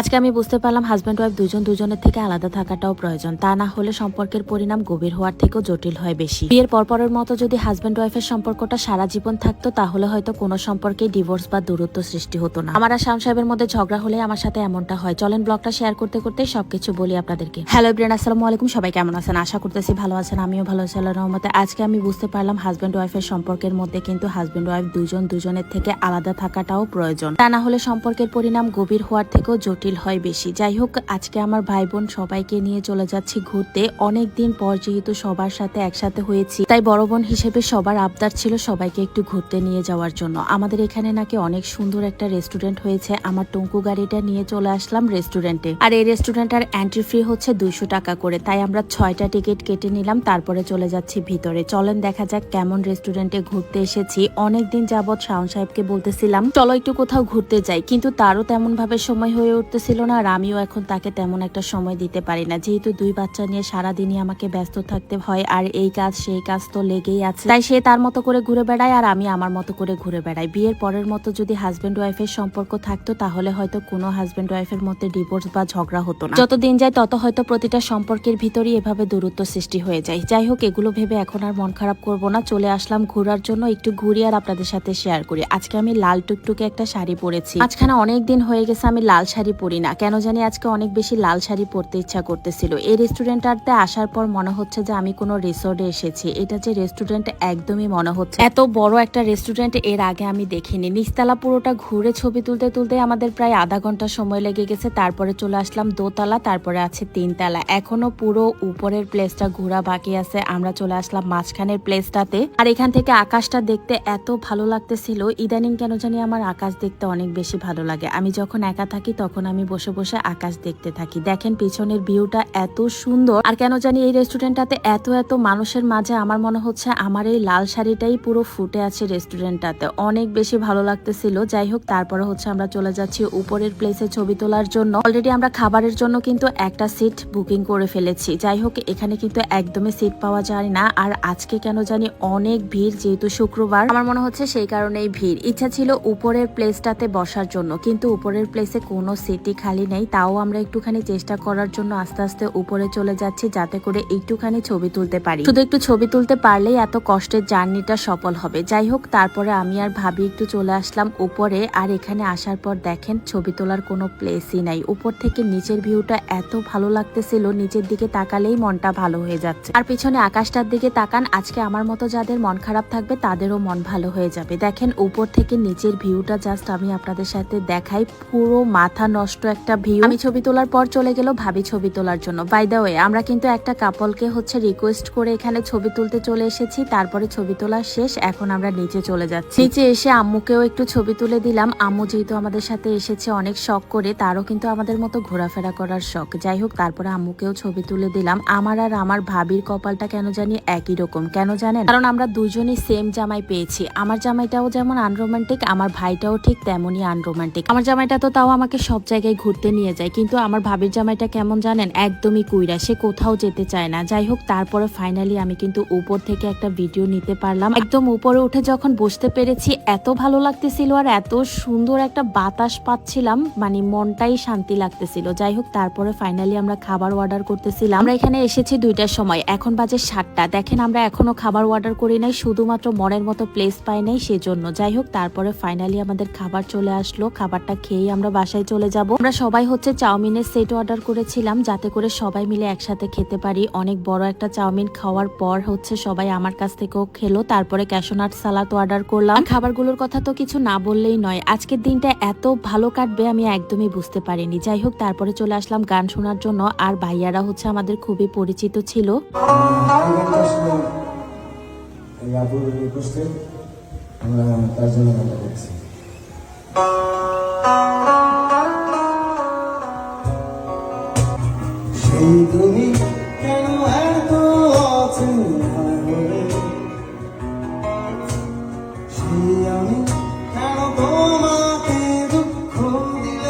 আজকে আমি বুঝতে পারলাম হাজব্যান্ড ওয়াইফ দুজন দুজনের থেকে আলাদা থাকাটাও প্রয়োজন। তা না হলে সম্পর্কের পরিণাম গভীর হওয়ার থেকেও জটিল হয় বেশি। বিয়ের পরপরের মতো যদি হাজব্যান্ড ওয়াইফের সম্পর্কটা সারা জীবন থাকতো, তাহলে হয়তো কোনো সম্পর্কে ডিভোর্স বা দূরত্ব সৃষ্টি হতো না। আমার শাম সাহেবের মধ্যে ঝগড়া হলে আমার সাথে এমনটা হয়। চলেন ব্লগটা শেয়ার করতে করতে সবকিছু বলি আপনাদেরকে। হ্যালো ব্রেন আসসালামু আলাইকুম। সবাই কেমন আছেন? আশা করতেছি ভালো আছেন, আমিও ভালো আছি আল্লাহ রহমতে। আজকে আমি বুঝতে পারলাম হাজব্যান্ড ওয়াইফের সম্পর্কের মধ্যে কিন্তু হাজব্যান্ড ওয়াইফ দুজন দুজনের থেকে আলাদা থাকাটাও প্রয়োজন। তা না হলে সম্পর্কের পরিণাম গভীর হওয়ার থেকেও জটিল হয় বেশি। যাই হোক আজকে আমার ভাই বোন সবাইকে নিয়ে চলে যাচ্ছি ঘুরতে। অনেক দিন পর যেহেতু সবার সাথে একসাথে হয়েছি, তাই বড় বোন হিসেবে সবার আবদার ছিল সবাইকে একটু ঘুরতে নিয়ে যাওয়ার জন্য। আমাদের এখানে নাকি অনেক সুন্দর একটা রেস্টুরেন্ট হয়েছে। আমার টঙ্কু গাড়িটা নিয়ে চলে আসলাম রেস্টুরেন্টে। আর এই রেস্টুরেন্টের এন্ট্রি ফি হচ্ছে দুইশো টাকা করে। তাই আমরা ছয়টা টিকিট কেটে নিলাম, তারপরে চলে যাচ্ছি ভিতরে। চলেন দেখা যাক কেমন রেস্টুরেন্টে ঘুরতে এসেছি। অনেক দিন যাবৎ শাওন সাহেবকে বলতেছিলাম, চলো একটু কোথাও ঘুরতে যাই। কিন্তু তারও তেমন ভাবে সময় হয়ে উঠতেছিল না আর আমিও এখন তাকে তেমন একটা সময় দিতে পারি না। যেহেতু দুই বাচ্চা নিয়ে সারাদিনই আমাকে ব্যস্ত থাকতে হয় আর এই কাজ সেই কাজ তো লেগেই আছে। তাই সে তার মতো করে ঘুরে বেড়ায় আর আমি আমার মতো করে ঘুরে বেড়াই। বিয়ের পরের মতো যদি হাজবেন্ড ওয়াইফের সম্পর্ক থাকতো তাহলে হয়তো কোনো হাজব্যান্ড ওয়াইফের মধ্যে ডিভোর্স বা ঝগড়া হতো না। যত দিন যায় তত হয়তো প্রতিটা সম্পর্কের ভিতরই এভাবে দূরত্ব সৃষ্টি হয়ে যায়। যাই হোক, এগুলো ভেবে এখন আর মন খারাপ করব না। চলে আসলাম ঘোরার জন্য। একটু ঘুরি আর আপনাদের সাথে শেয়ার করি। আজকে আমি লাল টুকটুকে একটা শাড়ি পরেছি। আজখানে অনেক দিন হয়ে গেছে আমি লাল শাড়ি পরি না। কেন জানি আজকে অনেক বেশি লাল শাড়ি পরতে ইচ্ছা করতেছিল। এই রেস্টুরেন্টটাতে আসার পর মনে হচ্ছে যে আমি কোনো রিসোর্টে এসেছি। এটা যে রেস্টুরেন্ট একদমই মনে হচ্ছে এত বড় একটা রেস্টুরেন্টের আগে আমি দেখিনি। নিচতলা পুরোটা ঘুরে ছবি তুলতে তুলতে আমাদের প্রায় আধা ঘণ্টা সময় লেগে গেছে। তারপরে চলে আসলাম দোতলা, তারপরে আছে তিনতলা। এখনও পুরো উপরের প্লেসটা ঘোরা বাকি আছে। আমরা চলে আসলাম মাঝখানের প্লেসটাতে আর এখান থেকে আকাশটা দেখতে এত ভালো লাগতেছিল। ইদানিং কেন জানি আমার আকাশ দেখতে অনেক বেশি ভালো লাগে। আমি যখন একা থাকি তখন আমি বসে বসে আকাশ দেখতে থাকি। দেখেন পিছনের ভিউটা এত সুন্দর। আর কেন জানি এই রেস্টুরেন্টটাতে এত এত মানুষের মাঝে আমার মনে হচ্ছে আমার এই লাল শাড়িটাই পুরো ফুটে আছে রেস্টুরেন্টটাতে। অনেক বেশি ভালো লাগতেছিল। যাই হোক, তারপরে হচ্ছে আমরা চলে যাচ্ছি উপরের প্লেসে ছবি তোলার জন্য। অলরেডি আমরা খাবারের জন্য কিন্তু একটা সিট বুকিং করে ফেলেছি। যাই হোক, এখানে কিন্তু একদমই সিট পাওয়া যায় না। আর আজকে কেন জানি অনেক ভিড় যেহেতু শুক্রবার। আমার মনে হচ্ছে সেই কারণেই ভিড়। ইচ্ছা ছিল উপরের প্লেসটাতে বসার জন্য। কিন্তু উপরের প্লেসে কোনো সিটই খালি নেই, তাও আমরা একটুখানি চেষ্টা করার জন্য আস্তে আস্তে উপরে চলে যাচ্ছি যাতে করে একটুখানি ছবি তুলতে পারি। শুধু একটু ছবি তুলতে পারলেই এত কষ্টের জার্নিটা সফল হবে। যাই হোক, তারপরে আমি আর ভাবি একটু চলে আসলাম উপরে, আর এখানে আসার পর দেখেন ছবি তোলার কোনো প্লেসই নাই। উপর থেকে নিচের ভিউটা এত ভালো লাগতেছিল, নিচের দিকে তাকালেই মনটা ভালো হয়ে যাচ্ছে। আর পিছনে আকাশটার দিকে তাকান, আজকে আমার মতো যাদের মন খারাপ থাকবে, তাদেরও মন ভালো হয়ে যাবে। দেখেন উপর থেকে নিচের ভিউটা জাস্ট আমি আপনাদের সাথে দেখাই, পুরো মাথা নষ্ট একটা ভিউ আমি ছবি তোলার পর চলে গেল ভাবি ছবি তোলার জন্য। বাই দা ওয়ে আমরা কিন্তু একটা কাপলকে হচ্ছে রিকোয়েস্ট করে এখানে ছবি তুলতে চলে এসেছি। তারপরে ছবি তোলা শেষ, এখন আমরা নিচে চলে যাচ্ছি। নিচে এসে আম্মুকেও একটু ছবি তুলে দিলাম। আম্মু যেহেতু আমাদের সাথে এসেছে অনেক শখ করে, তারও কিন্তু আমাদের মতো ঘোরাফেরা করার শখ। যাই হোক, তারপরে আম্মুকেও ছবি তুলে দিলাম। আমার আর আমার ভাবির কপালটা কেন জানি একই রকম, কেন জানেন? কারণ আমরা দুজনই সেম জামাই পেয়েছি। আমার জামাইটাও যেমন আনরোমান্টিক আমার ভাইটাও ঠিক তেমনই আনরোমান্টিক আমার জামাইটা তো তাও আমাকে সব জায়গায় ঘুরতে নিয়ে যায়। কিন্তু আমার ভাবির জামাইটা কেমন জানেন? একদমই কুইরা। সে কোথাও যেতে চায় না। যাই হোক, তারপরে ফাইনালি আমি কিন্তু উপর থেকে একটা ভিডিও নিতে পারলাম। একদম উপরে উঠে যখন বসতে পেরেছি, এত ভালো লাগতেছিল আর এত সুন্দর একটা বাতাস পাচ্ছিলাম। মানে মনটাই শান্তি লাগতেছিল। যাই হোক, তারপরে ফাইনালি আমরা খাবার অর্ডার করতেছিলাম। আমরা এখানে এসেছি দুইটার সময়। এখন বাজে সাতটা। দেখেন, আমরা এখনও খাবার অর্ডার করি নাই। শুধুমাত্র মনের মতো প্লেস পাই নাই সেজন্য। যাই হোক, তারপরে ফাইনালি আমাদের খাবার চলে আসলো। খাবারটা খেয়েই আমরা বাসায় চলে যাব। আমরা সবাই হচ্ছে চাউমিনের সেট অর্ডার করেছিলাম, যাতে করে সবাই মিলে একসাথে খেতে পারি। অনেক বড় একটা চাউমিন খাওয়ার পর হচ্ছে সবাই আমার কাছ থেকেও খেলো, তারপরে ক্যাশোনাট সালাদ অর্ডার করলাম। খাবারগুলোর কথা তো কিছু না বললেই নয়, আজকের দিনটা এত ভালো কাটবে আমি একদমই বুঝতে পারিনি। যাই হোক, তারপরে চলে আসলাম গান শোনার জন্য, আর ভাইয়ারা হচ্ছে আমাদের খুবই পরিচিত ছিল।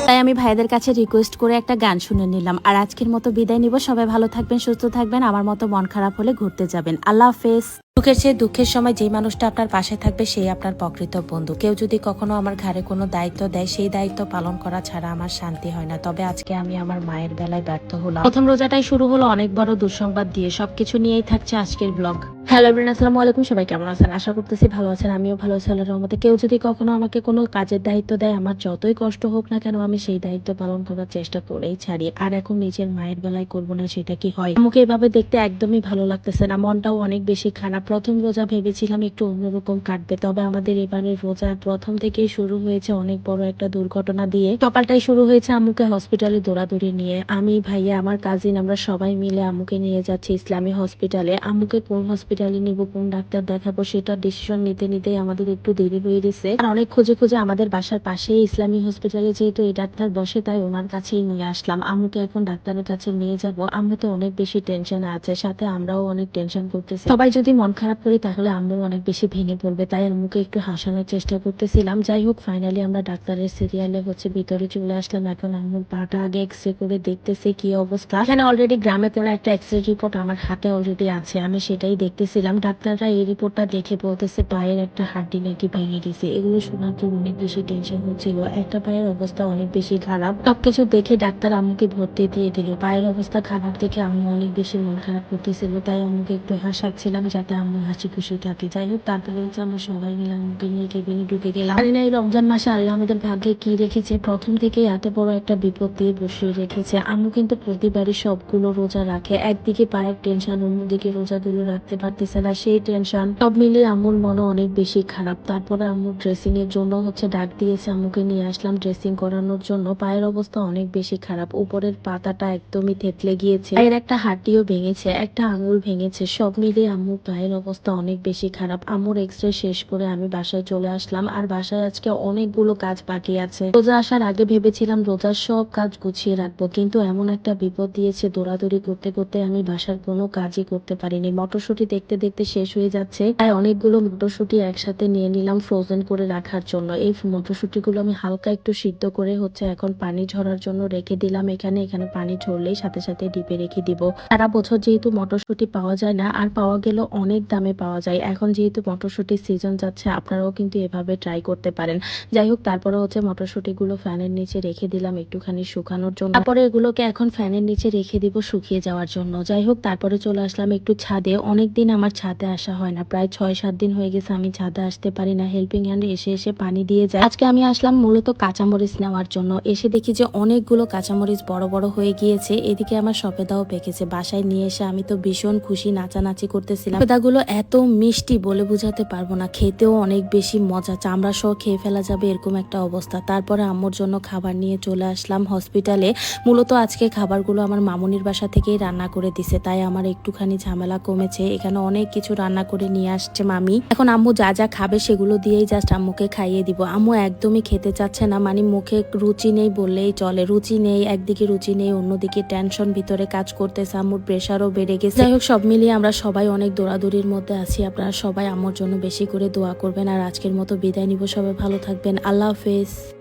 তাই আমি ভাইদের কাছে রিকোয়েস্ট করে একটা গান শুনে নিলাম। আর আজকের মতো বিদায় নিব। সবাই ভালো থাকবেন, সুস্থ থাকবেন। আমার মতো মন খারাপ হলে ঘুরতে যাবেন। আল্লাহ হাফেজ। সুখের চেয়ে দুঃখের সময় যে মানুষটা আপনার পাশে থাকবে, সেই আপনার প্রকৃত বন্ধু। কেউ যদি কখনো আমার ঘাড়ে কোনো দায়িত্ব দেয়, সেই দায়িত্ব পালন করা ছাড়া আমার শান্তি হয় না। তবে আজকে আমি আমার মায়ের বেলায় ব্যর্থ হলাম। প্রথম রোজাটাই শুরু হলো অনেক বড় দুঃসংবাদ দিয়ে। সবকিছু নিয়েই থাকছে আজকের ব্লগ। হ্যালো এভরিন আসসালামু আলাইকুম। সবাই কেমন আছেন? আশা করতেছি ভালো আছেন, আমিও ভালো আছি আল্লাহর রহমতে। কেউ যদি কখনো আমাকে কোনো কাজের দায়িত্ব দেয়, আমার যতই কষ্ট হোক না কেন, আমি সেই দায়িত্ব পালন করার চেষ্টা করেই ছাড়ি। আর এখন নিজের মায়ের বেলায় করব না, সেটা কি হয়? আমাকে এভাবে দেখতে একদমই ভালো লাগতেছে না, মনটাও অনেক বেশি খারাপ। প্রথম রোজা ভেবেছিলাম একটু অন্যরকম কাটবে, তবে আমাদের এবারের রোজা প্রথম থেকেই শুরু হয়েছে অনেক বড় একটা দুর্ঘটনা দিয়ে। সকালটাই শুরু হয়েছে আমুকে হসপিটালে দৌড়াদৌড়ি নিয়ে। আমি, ভাইয়া, আমার কাজিন আমরা সবাই মিলে আমুকে নিয়ে যাচ্ছি ইসলামী হসপিটালে আমুকে কোন হসপিটালে নিব, কোন ডাক্তার দেখাবো সেটা ডিসিশন নিতে নিতে আমাদের একটু দেরি হয়ে গেছে। আর অনেক খুঁজে খুঁজে আমাদের বাসার পাশেই ইসলামী হসপিটালে যেহেতু এই ডাক্তার বসে, তাই ওনার কাছেই নিয়ে আসলাম। আম্মুকে এখন ডাক্তারের কাছে নিয়ে যাব। আম্মু তো অনেক বেশি টেনশনে আছে, সাথে আমরাও অনেক টেনশন করতেছি। সবাই যদি মন খারাপ করি, তাহলে আম্মু অনেক বেশি ভেঙে পড়বে। তাই আম্মুকে একটু হাসানোর চেষ্টা করতেছিলাম। যাই হোক ফাইনালি আমরা ডাক্তারের সিরিয়ালে হচ্ছে ভিতরে চলে আসলাম। এখন আম্মুর পাটা আগে এক্সরে করে দেখতেছি কি অবস্থা। এখানে অলরেডি গ্রামে করা একটা এক্স রে রিপোর্ট আমার হাতে অলরেডি আছে। আমি সেটাই দেখতেছিলাম ডাক্তাররা এই রিপোর্টটা দেখে বলতেছে পায়ের একটা হাড্ডি নাকি ভেঙে গেছে এগুলো শোনার পর অনেক বেশি টেনশন হচ্ছিল। একটা পায়ের অবস্থা অনেক বেশি খারাপ। সবকিছু দেখে ডাক্তার আমাকে ভর্তি দিয়ে দিল। পায়ের অবস্থা খারাপ দেখে আমি অনেক বেশি মন খারাপ করতেছিল। তাই আমাকে একটু হাসাচ্ছিলাম যাতে আমি হাসি খুশি থাকি। যাই হোক, তারপরে হচ্ছে আমরা সবাই মিলে আম্মুকে নিয়ে কেবিনে ঢুকে গেলাম। জানি না এই রমজান মাসে আল্লাহ আমাদের ভাগ্যে কি রেখেছে। প্রথম থেকে এত বড় একটা বিপদ দিয়ে বসিয়ে রেখেছে। আমি কিন্তু প্রতিবারই সবগুলো রোজা রাখে। একদিকে পায়ের টেনশন অন্যদিকে রোজাগুলো রাখতে পারতেছে না, সেই টেনশন সব মিলিয়ে আম্মুর মনও অনেক বেশি খারাপ। তারপরে আম্মু ড্রেসিং এর জন্য হচ্ছে ডাক দিয়েছে আম্মুকে নিয়ে আসলাম ড্রেসিং করানোর জন্য। পায়ের অবস্থা অনেক বেশি খারাপ। উপরের পাতাটা একদমই থেতলে গিয়েছে। পায়ের একটা হাড্ডিও ভেঙেছে, একটা আঙুল ভেঙেছে। সব মিলিয়ে আম্মুর পায়ের অবস্থা অনেক বেশি খারাপ। আম্মুর এক্সরে শেষ করে আমি বাসায় চলে আসলাম। আর বাসায় আজকে অনেকগুলো কাজ বাকি আছে। রোজা আসার আগে ভেবেছিলাম রোজার সব কাজ গুছিয়ে রাখব, কিন্তু এমন একটা বিপদ দিয়েছে দৌড়াদৌড়ি করতে করতে আমি বাসার কোনো কাজই করতে পারিনি। মটরশুটি দেখতে দেখতে শেষ হয়ে যাচ্ছে। তাই অনেকগুলো মটরশুঁটি একসাথে নিয়ে নিলাম ফ্রোজেন করে রাখার জন্য। এই মটরশুটি গুলো আমি হালকা একটু সিদ্ধ করে হচ্ছে এখন পানি ঝরার জন্য রেখে দিলাম। এখানে এখানে পানি ঝরলেই সাথে সাথে ডিপে রেখে দিব। সারা বছর যেহেতু মটরশুঁটি পাওয়া যায় না, আর পাওয়া গেলেও অনেক দামে পাওয়া যায়। এখন যেহেতু মটরশুঁটির সিজন যাচ্ছে, আপনারাও কিন্তু এভাবে ট্রাই করতে পারেন। যাই হোক, তারপরে হচ্ছে মটরশুটি গুলো ফ্যানের নিচে রেখে দিলাম একটুখানি শুকানোর জন্য। তারপরে এগুলোকে এখন ফ্যানের নিচে রেখে দিব শুকিয়ে যাওয়ার জন্য। যাই হোক, তারপরে চলে আসলাম একটু ছাদে। অনেকদিন আমার ছাদে আসা হয় না। প্রায় ছয় সাত দিন হয়ে গেছে আমি ছাদে আসতে পারি না। হেল্পিং হ্যান্ড এসে এসে পানি দিয়ে যায়। আজকে আমি আসলাম মূলত কাঁচামরিচ নেওয়ার জন্য। এসে দেখি যে অনেকগুলো কাঁচামরিচ বড় বড় হয়ে গিয়েছে। এদিকে আমার সফেদাও পেকেছে। বাসায় নিয়ে এসে আমি তো ভীষণ খুশি, নাচানাচি করতেছিলাম। সফেদাগুলো এত মিষ্টি বলে বোঝাতে পারব না। খেতেও অনেক বেশি মজা। চামড়া সহ খেয়ে ফেলা যাবে এরকম একটা অবস্থা। তারপরে আম্মুর জন্য খাবার নিয়ে চলে আসলাম হসপিটালে। মূলত আজকে খাবারগুলো আমার মামুনির বাসা থেকেই রান্না করে দিছে। তাই আমার একটুখানি ঝামেলা কমেছে। এখানে অনেক কিছু রান্না করে নিয়ে আসছে মামি। এখন আম্মু যা যা খাবে সেগুলো দিয়েই জাস্ট আম্মুকে খাইয়ে দিব। আম্মু একদমই খেতে চাচ্ছে না মানে মুখে রুচি নেই বললেই চলে। রুচি নেই, একদিকে রুচি নেই, অন্যদিকে টেনশন ভিতরে কাজ করতেছে। আম্মুর প্রেশারও বেড়ে গেছে। যাই হোক, সব মিলিয়ে আমরা সবাই অনেক দৌড়াদৌড়ির মধ্যে আছি। আপনারা সবাই আম্মুর জন্য বেশি করে দোয়া করবেন। আর আজকের মতো বিদায় নিব সবাই। ভালো থাকবেন। আল্লাহ হাফেজ।